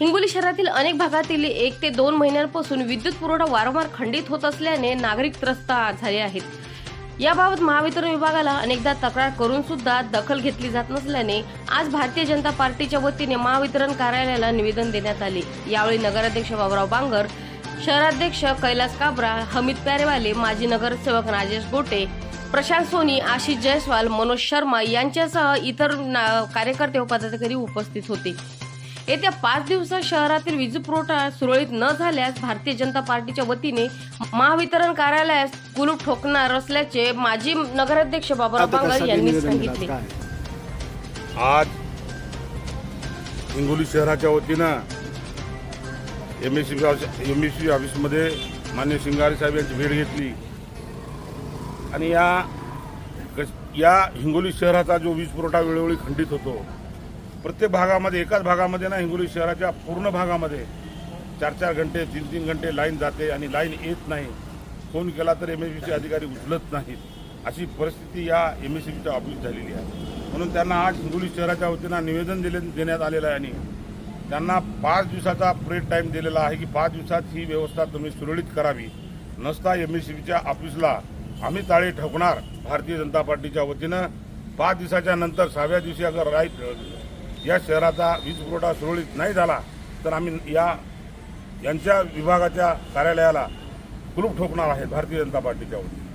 हिंगोली शहरातील अनेक भागातील एक ते दोन महिन्यांपासून विद्युत पुरवठा वारंवार खंडित होत असल्याने नागरिक त्रस्त झाले आहेत. याबाबत महावितरण विभागाला अनेकदा तक्रार करून सुद्धा दखल घेतली जात नसल्याने आज भारतीय जनता पार्टीच्या वतीने महावितरण कार्यालयाला निवेदन देण्यात आले. यावेळी नगराध्यक्ष बाबुराव बांगर शहराध्यक्ष कैलास काबरा हमीद प्यारेवाले माजी नगरसेवक राजेश गोटे प्रशांत सोनी आशिष जयस्वाल मनोज शर्मा यांच्यासह इतर ना- कार्यकर्ते व पदाधिकारी उपस्थित होते. येत्या पाच दिवसात शहरातील वीज पुरवठा सुरळीत न झाल्यास भारतीय जनता पार्टीच्या वतीने महावितरण कार्यालयास कुलूप ठोकणार असल्याचे माजी नगराध्यक्ष बाबुराव आता बांगर यांनी? सांगितले? आज हिंगोली शहराच्या वतीनं M S C M S C ऑफिसमध्ये मान्य शिंगारे साहेब यांची भेट घेतली आणि या या हिंगोली शहराचा जो वीज पुरवठा वेळोवेळी खंडित होतो प्रत्येक भागामध्ये एकाच भागामध्ये ना हिंगोली शहराच्या पूर्ण भागामध्ये चार चार घंटे तीन तीन घंटे लाईन जाते आणि लाईन येत नाही. फोन केला तर एम एस अधिकारी उचलत नाहीत. अशी परिस्थिती या एम एस सीच्या ऑफिस झालेली आहे. म्हणून त्यांना आज हिंगोली शहराच्या वतीनं निवेदन दिले देण्यात आलेलं आहे आणि त्यांना पाच दिवसाचा प्रेड टाईम दिलेला आहे की पाच दिवसात ही व्यवस्था तुम्ही सुरळीत करावी. नसता एम एस सीच्या ऑफिसला आम्ही ताळे ठोकणार. भारतीय जनता पार्टीच्या वतीनं पाच दिवसाच्या नंतर सहाव्या दिवशी अगर राईट या शहराचा वीज पुरवठा सुरळीत नाही झाला तर आम्ही या यांच्या विभागाच्या कार्यालयाला कुलूप ठोकणार आहे भारतीय जनता पार्टीच्या वतीने.